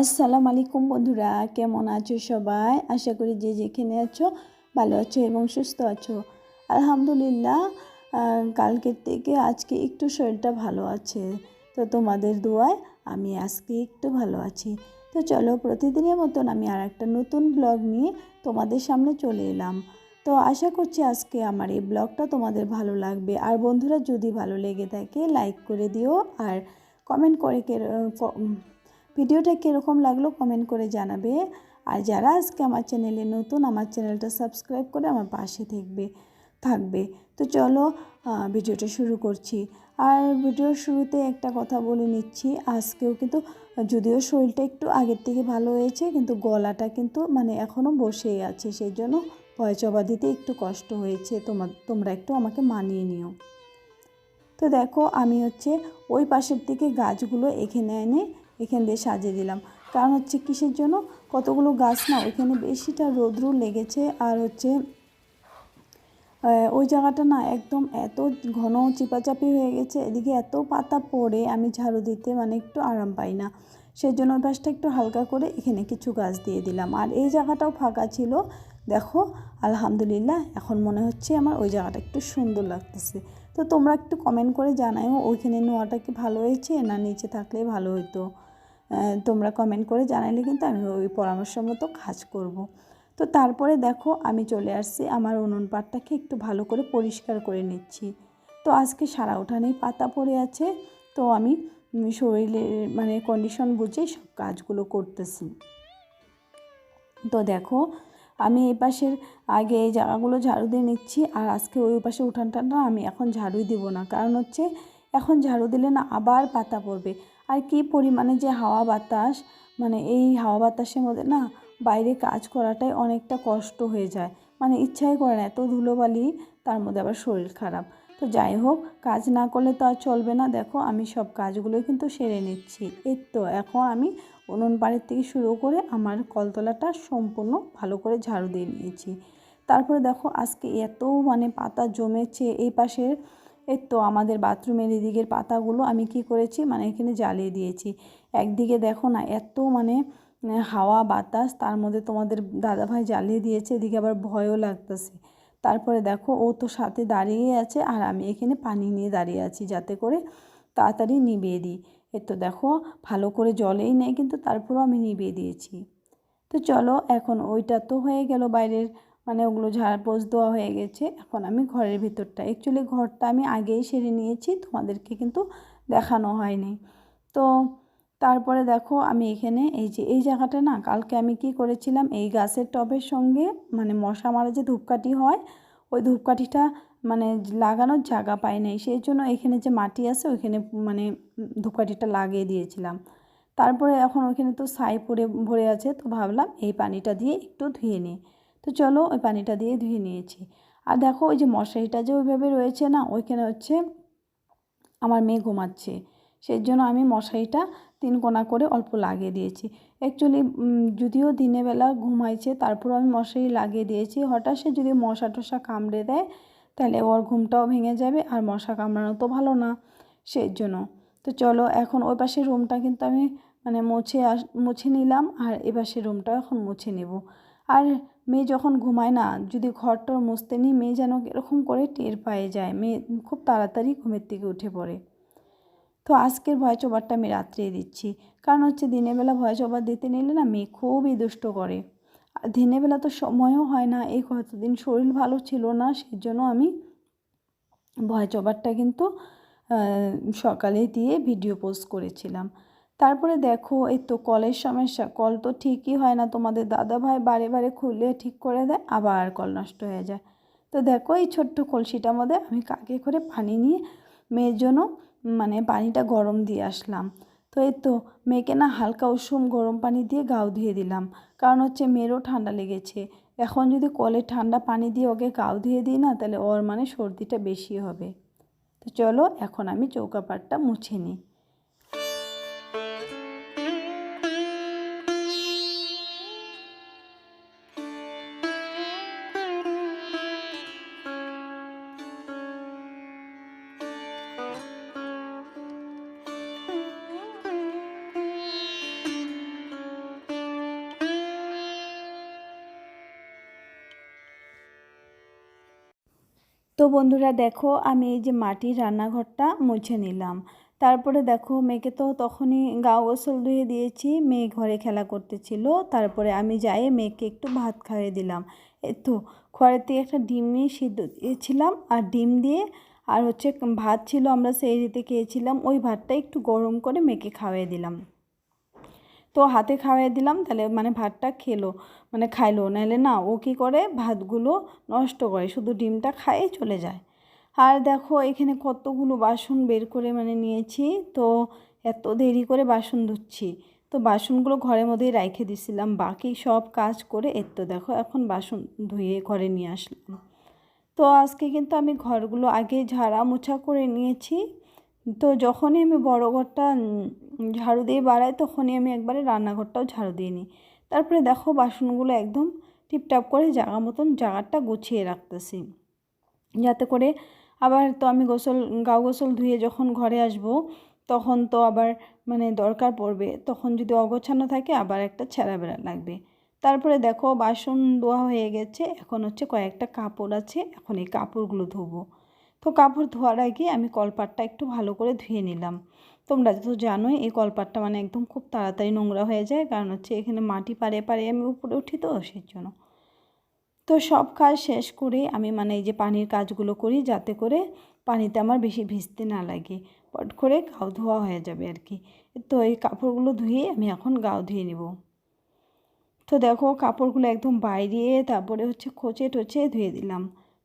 আসসালামু আলাইকুম বন্ধুরা, কেমন আছো সবাই? আশা করি যে যেখানে আছো ভালো আছো এবং সুস্থ আছো। আলহামদুলিল্লাহ কালকের থেকে আজকে একটু শরীরটা ভালো আছে। তো তোমাদের দোয়ায় আমি আজকে একটু ভালো আছি। তো চলো প্রতিদিনের মতন আমি আর একটা নতুন ব্লগ নিয়ে তোমাদের সামনে চলে এলাম। তো আশা করছি আজকে আমার এই ব্লগটা তোমাদের ভালো লাগবে। আর বন্ধুরা, যদি ভালো লেগে থাকে লাইক করে দিও। আর কমেন্ট করে ভিডিওটা কীরকম লাগল কমেন্ট করে জানাবে। আর যারা আজকে আমার চ্যানেলে নতুন, আমার চ্যানেলটা সাবস্ক্রাইব করে আমার পাশে থাকবে থাকবে। তো চলো ভিডিওটা শুরু করছি। আর ভিডিওর শুরুতে একটা কথা বলে নিচ্ছি। আজকেও কিন্তু, যদিও শরীরটা একটু আগের থেকে ভালো হয়েছে, কিন্তু গলাটা কিন্তু মানে এখনও বসেই আছে। সেই জন্য ভয় জবা দিতে একটু কষ্ট হয়েছে। তোমার তোমরা একটু আমাকে মানিয়ে নিও। তো দেখো, আমি হচ্ছে ওই পাশের থেকে গাছগুলো এখানে এনে এখান দিয়ে সাজিয়ে দিলাম। কারণ হচ্ছে কিসের জন্য? কতগুলো গাছ না ওইখানে বেশিটা রোদ্রু লেগেছে আর হচ্ছে ওই জায়গাটা না একদম এত ঘন চিপাচাপি হয়ে গেছে, এদিকে এত পাতা পড়ে আমি ঝাড়ু দিতে মানে একটু আরাম পাই না। সেই জন্য পাশটা একটু হালকা করে এখানে কিছু গাছ দিয়ে দিলাম। আর এই জায়গাটাও ফাঁকা ছিল। দেখো, আলহামদুলিল্লাহ এখন মনে হচ্ছে আমার ওই জায়গাটা একটু সুন্দর লাগতেছে। তো তোমরা একটু কমেন্ট করে জানাও ওইখানে নোয়াটা কি ভালো হয়েছে না নিচে থাকলে ভালো হতো তোমরা কমেন্ট করে জানাইলে কিন্তু আমি ওই পরামর্শ মতো কাজ করব। তো তারপরে দেখো আমি চলে আসছি, আমার উনুন পাটটাকে একটু ভালো করে পরিষ্কার করে নিচ্ছি। তো আজকে সারা উঠানেই পাতা পড়ে আছে, তো আমি শরীরের মানে কন্ডিশন বুঝে সব কাজগুলো করতেছি। তো দেখো আমি এই পাশের আগে এই জায়গাগুলো ঝাড়ু দিয়ে নিচ্ছি, আর আজকে ওই পাশে উঠানটা না আমি এখন ঝাড়ুই দিব না। কারণ হচ্ছে এখন ঝাড়ু দিলে না আবার পাতা পড়বে। আর কি পরিমাণে যে হাওয়া বাতাস মানে এই হাওয়া বাতাসের মধ্যে না বাইরে কাজ করাটাই অনেকটা কষ্ট হয়ে যায়। মানে ইচ্ছাই করে না, এত ধুলোবালি, তার মধ্যে আবার শরীর খারাপ। তো যাই হোক, কাজ না করলে তো আর চলবে না। দেখো, আমি সব কাজগুলোই কিন্তু সেরে নিচ্ছি। এর তো, এখন আমি উনুন বাড়ির থেকে শুরু করে আমার কলতলাটা সম্পূর্ণ ভালো করে ঝাড়ু দিয়ে নিয়েছি। তারপরে দেখো, আজকে এত মানে পাতা জমেছে এই পাশের এই তো আমাদের বাথরুমের এদিকের পাতাগুলো আমি কি করেছি মানে এখানে জ্বালিয়ে দিয়েছি। একদিকে দেখো না এত মানে হাওয়া, বাতাস, তার মধ্যে তোমাদের দাদাভাই জ্বালিয়ে দিয়েছে, এদিকে আবার ভয়ও লাগতেছে। তারপরে দেখো ও তো সাথে দাঁড়িয়ে আছে আর আমি এখানে পানি নিয়ে দাঁড়িয়ে আছি যাতে করে তাড়াতাড়ি নিভিয়ে দিই। এ তো দেখো ভালো করে জলেই নেই কিন্তু তারপরেও আমি নিভিয়ে দিয়েছি। তো চলো এখন ওইটা তো হয়ে গেল বাইরের মানে ওগুলো ঝাড়পোছ দেওয়া হয়ে গেছে। এখন আমি ঘরের ভিতরটা। অ্যাকচুয়ালি ঘরটা আমি আগেই সেরে নিয়েছি, তোমাদেরকে কিন্তু দেখানো হয়নি। তো তারপরে দেখো আমি এখানে এই যে, এই জায়গাটা না, কালকে আমি কি করেছিলাম, এই গাছের টবের সঙ্গে মানে মশা মারা যে ধূপকাঠি হয়, ওই ধূপকাঠিটা মানে লাগানোর জায়গা পাই নাই। সেই জন্য এখানে যে মাটি আছে, ওইখানে মানে ধূপকাঠিটা লাগিয়ে দিয়েছিলাম। তারপরে এখন ওইখানে তো ছাই পড়ে, ভরে আছে, তো ভাবলাম এই পানিটা দিয়ে একটু ধুয়ে নিই। তো চলো ওই পানিটা দিয়ে ধুয়ে নিয়েছি। আর দেখো ওই যে মশারিটা যে ওইভাবে রয়েছে না, ওইখানে হচ্ছে আমার মেয়ে ঘুমাচ্ছে। সেই জন্য আমি মশারিটা তিন কোনা করে অল্প লাগিয়ে দিয়েছি। অ্যাকচুয়ালি যদিও দিনে বেলা ঘুমাইছে তারপর আমি মশারি লাগিয়ে দিয়েছি। হঠাৎ সে যদি মশা টশা কামড়ে দেয়, তাহলে ওর ঘুমটাও ভেঙে যাবে আর মশা কামড়ানো তো ভালো না। সেই জন্য তো চলো এখন ওই পাশের রুমটা কিন্তু আমি মানে মুছে আস, মুছে নিলাম আর এ পাশের রুমটাও এখন মুছে নেব। আর মেয়ে যখন ঘুমায় না, যদি ঘরটর মুছতে নিই মেয়ে যেন এরকম করে টের পায়ে যায়, মেয়ে খুব তাড়াতাড়ি ঘুমের থেকে উঠে পড়ে। তো আজকের ভয় চোবারটা আমি রাত্রেই দিচ্ছি। কারণ হচ্ছে দিনের বেলা ভয় চোবার দিতে নিলে না মেয়ে খুবই দুষ্ট করে। আর দিনের বেলা তো সময়ও হয় না, এই কতদিন শরীর ভালো ছিল না সেই জন্য আমি ভয় চোবারটা কিন্তু সকালে দিয়ে ভিডিও পোস্ট করেছিলাম। তারপরে দেখো, এই তো কলের সমস্যা। কল তো ঠিকই হয় না, তোমাদের দাদা ভাই বারে বারে খুলে ঠিক করে দেয়, আবার কল নষ্ট হয়ে যায়। তো দেখো, এই ছোট্ট কলসিটার মধ্যে আমি কাকে করে পানি নিয়ে মেয়ের জন্য মানে পানিটা গরম দিয়ে আসলাম। তো এই তো মেয়েকে না হালকা উষুম গরম পানি দিয়ে গাও ধুয়ে দিলাম, কারণ হচ্ছে মেয়েরও ঠান্ডা লেগেছে। এখন যদি কলে ঠান্ডা পানি দিয়ে ওকে গাও ধুয়ে দিই না, তাহলে ওর মানে সর্দিটা বেশি হবে। তো চলো, এখন আমি চৌকাপাটটা মুছে নিই। তো বন্ধুরা দেখো, আমি এই যে মাটির রান্নাঘরটা মুছে নিলাম। তারপরে দেখো, মেয়েকে তো তখনই গা গোসল ধুয়ে দিয়েছি, মেয়ে ঘরে খেলা করতেছিল। তারপরে আমি যাই, মেয়েকে একটু ভাত খাইয়ে দিলাম। তো, ঘরের থেকে একটা ডিম নিয়ে সিদ্ধ দিয়েছিলাম, আর ডিম দিয়ে আর হচ্ছে ভাত ছিল, আমরা সেই রীতে খেয়েছিলাম, ওই ভাতটা একটু গরম করে মেয়েকে খাওয়াই দিলাম। তো হাতে খাওয়াই দিলাম, তাহলে মানে ভাতটা খেলো মানে খাইলো। নাহলে না, ও কী করে? ভাতগুলো নষ্ট করে, শুধু ডিমটা খাইয়ে চলে যায়। আর দেখো, এখানে কতগুলো বাসন বের করে মানে নিয়েছি, তো এত দেরি করে বাসন ধুচ্ছি। তো বাসনগুলো ঘরের মধ্যেই রেখে দিছিলাম, বাকি সব কাজ করে এর তো দেখো, এখন বাসন ধুয়ে ঘরে নিয়ে আসলাম। তো আজকে কিন্তু আমি ঘরগুলো আগে ঝাড়া মোছা করে নিয়েছি তো যখনই আমি বড় ঘরটা ঝাড়ু দিয়ে বাড়াই, তখনই আমি একবারে রান্নাঘরটাও ঝাড়ু দিয়ে নিই। তারপরে দেখো বাসনগুলো একদম টিপটাপ করে জায়গা মতন জায়গাটা গুছিয়ে রাখতেছি। যাতে করে আবার তো আমি গোসল গা গোসল ধুয়ে যখন ঘরে আসব, তখন তো আবার মানে দরকার পড়বে, তখন যদি অগোছানো থাকে আবার একটা ছেঁড়া বেড়া লাগবে। তারপরে দেখো বাসন ধোয়া হয়ে গেছে, এখন হচ্ছে কয়েকটা কাপড় আছে, এখন এই কাপড়গুলো ধোবো। তো কাপড় ধোয়ার আগে আমি কলপাটটা একটু ভালো করে ধুয়ে নিলাম। তোমরা তো জানোই এই কলপাটটা মানে একদম খুব তাড়াতাড়ি নোংরা হয়ে যায়, কারণ হচ্ছে এখানে মাটি পারে পারে আমি উপরে উঠি তো সেই জন্য তো সব কাজ শেষ করে আমি মানে এই যে পানির কাজগুলো করি যাতে করে পানিতে আমার বেশি ভিজতে না লাগে, পট করে গাও ধোয়া হয়ে যাবে আর কি। তো এই কাপড়গুলো ধুয়ে আমি এখন গাও ধুয়ে নেব। তো দেখো কাপড়গুলো একদম বাইরে, তারপরে হচ্ছে খোঁচে টোচে ধুয়ে দিলাম।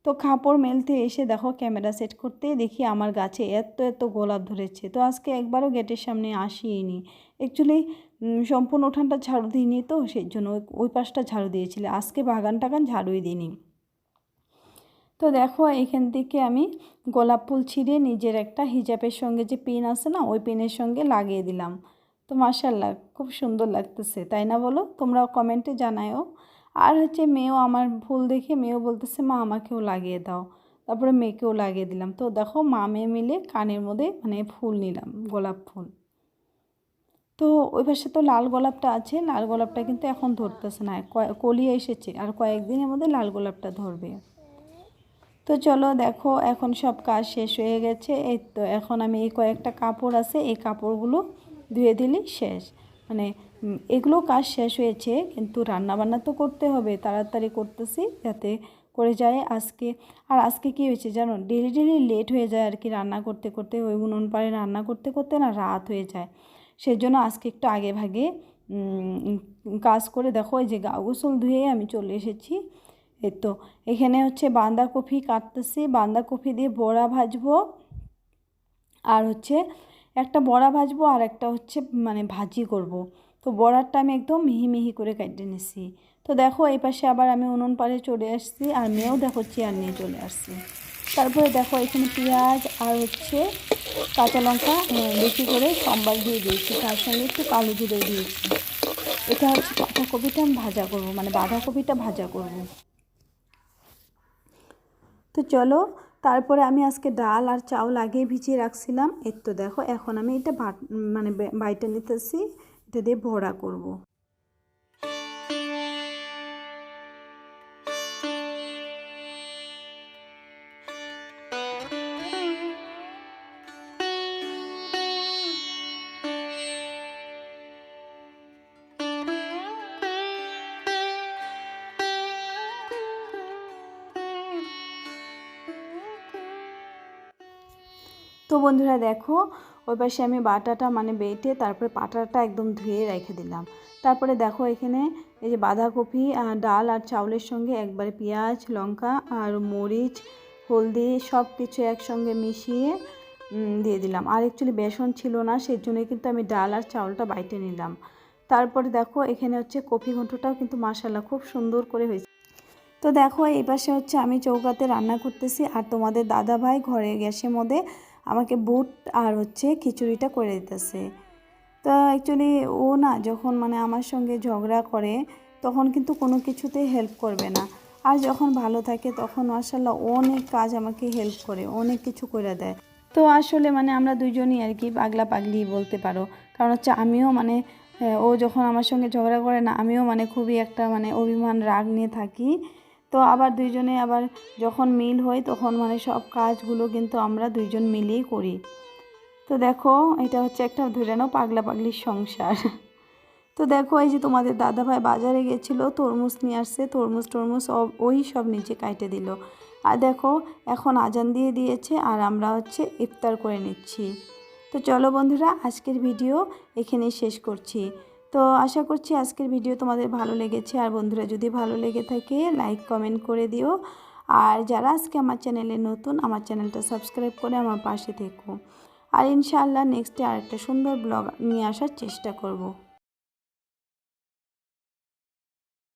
তো কাপড় মেলতে এসে দেখো ক্যামেরা সেট করতে দেখি আমার গাছে এত এত গোলাপ ধরেছে। তো আজকে একবারও গেটের সামনে আসিনি। অ্যাকচুয়ালি সম্পূর্ণ উঠানটা ঝাড়ু দিইনি তো, সেই জন্য ওই পাশটা ঝাড়ু দিয়েছিল। আজকে বাগান টাগান ঝাড়ুই দিইনি। তো দেখো, এখান থেকে আমি গোলাপ ফুল ছিঁড়ে নিজের একটা হিজাবের সঙ্গে যে পিন আছে না, ওই পিনের সঙ্গে লাগিয়ে দিলাম। তো মার্শাল্লাহ খুব সুন্দর লাগতেছে, তাই না বলো? তোমরা কমেন্টে জানায়ও। আর হচ্ছে মেয়েও আমার ফুল দেখে মেয়েও বলতেছে, মা, আমাকেও লাগিয়ে দাও। তারপরে মেয়েকেও লাগিয়ে দিলাম। তো দেখো, মা মেয়ে মিলে কানের মধ্যে মানে ফুল নিলাম, গোলাপ ফুল। তো ওই পাশে তো লাল গোলাপটা আছে, লাল গোলাপটা কিন্তু এখন ধরতেছে না কলি এসেছে আর কয়েকদিনের মধ্যে লাল গোলাপটা ধরবে। তো চলো দেখো, এখন সব কাজ শেষ হয়ে গেছে। এই তো এখন আমি এই কয়েকটা কাপড় আছে, এই কাপড়গুলো ধুয়ে দিলেই শেষ। মানে এগুলো কাজ শেষ হয়েছে, কিন্তু রান্নাবান্না তো করতে হবে, তাড়াতাড়ি করতেছি যাতে করে যায় আজকে। আর আজকে কি হয়েছে জানো? ডেলি ডেলি লেট হয়ে যায় আর কি রান্না করতে করতে, ওই উনুন পাড়ে রান্না করতে করতে না রাত হয়ে যায়। সেই জন্য আজকে একটু আগে ভাগে কাজ করে দেখো, এই যে গা গোসল ধুয়ে আমি চলে এসেছি। এই তো, এখানে হচ্ছে বাঁধাকপি কাটতেছি, বাঁধাকপি দিয়ে বড়া ভাজবো, আর হচ্ছে একটা বড়া ভাজবো আর একটা হচ্ছে মানে ভাজি করব। তো বড়ারটা আমি একদম মিহি মিহি করে কেটে নিছি। তো দেখো, এই পাশে আবার আমি উনুন পাড়ে চলে আসছি আর মেয়েও দেখো চেয়ার নিয়ে চলে আসছি। তারপরে দেখো, এখানে পেঁয়াজ আর হচ্ছে কাঁচা লঙ্কা বেশি করে সম্বার দিয়ে দিয়েছি। তার সঙ্গে একটু কালো জিরে দিয়েছি। এটা হচ্ছে বাঁধাকপিটা আমি ভাজা করব মানে বাঁধাকপিটা ভাজা করব। তো চলো, তারপরে আমি আজকে ডাল আর চাউল আগে ভিজিয়ে রাখছিলাম। এর তো দেখো, এখন আমি এটা মানে বাইটা নিতেছি। দিয়ে ভরা করব। তো বন্ধুরা দেখো ওই পাশে আমি বাটাটা মানে বেটে তারপরে পাটাটা একদম ধুয়ে রেখে দিলাম। তারপরে দেখো এখানে এই যে বাঁধাকপি ডাল আর চাউলের সঙ্গে একবারে পেঁয়াজ, লঙ্কা আর মরিচ, হলদি সব কিছু একসঙ্গে মিশিয়ে দিয়ে দিলাম। আর অ্যাকচুয়ালি বেসন ছিল না সেই জন্যই কিন্তু আমি ডাল আর চাউলটা বাইটে নিলাম। তারপরে দেখো এখানে হচ্ছে কফি ঘন্টটাও কিন্তু মাসাল্লাহ খুব সুন্দর করে হয়েছে। তো দেখো এই পাশে হচ্ছে আমি চৌকাতে রান্না করতেছি। আর তোমাদের দাদা ভাই ঘরে গ্যাসের মধ্যে আমাকে বুট আর হচ্ছে খিচুড়িটা করে দিতেছে। তো অ্যাকচুয়ালি ও না যখন মানে আমার সঙ্গে ঝগড়া করে, তখন কিন্তু কোনো কিছুতেই হেল্প করবে না। আর যখন ভালো থাকে, তখন মাসাল্লাহ অনেক কাজ আমাকে হেল্প করে, অনেক কিছু করে দেয়। তো আসলে মানে আমরা দুজনই আর কি পাগলা পাগলি বলতে পারো। কারণ হচ্ছে আমিও মানে ও যখন আমার সঙ্গে ঝগড়া করে না, আমিও মানে খুবই একটা মানে অভিমান, রাগ নিয়ে থাকি। তো আবার দুইজনে আবার যখন মিল হয় তখন মানে সব কাজগুলো কিন্তু আমরা দুইজন মিলেই করি। তো দেখো, এটা হচ্ছে একটা ধরে নাও পাগলা পাগলির সংসার। তো দেখো, এই যে তোমাদের দাদাভাই বাজারে গেছিল, তরমুজ নিয়ে আসছে, তরমুজ টরমুজ সব, ওই সব নিচে কাইটে দিল। আর দেখো, এখন আজান দিয়ে দিয়েছে আর আমরা হচ্ছে ইফতার করে নিচ্ছি। তো চলো বন্ধুরা, আজকের ভিডিও এখানেই শেষ করছি। তো আশা করছি আজকের ভিডিও তোমাদের ভালো লেগেছে। আর বন্ধুরা, যদি ভালো লেগে থাকে লাইক কমেন্ট করে দিও। আর যারা আজকে আমার চ্যানেলে নতুন, আমার চ্যানেলটা সাবস্ক্রাইব করে আমার পাশে থেকো। আর ইনশাআল্লাহ নেক্সটে আরেকটা সুন্দর ব্লগ নিয়ে আসার চেষ্টা করব।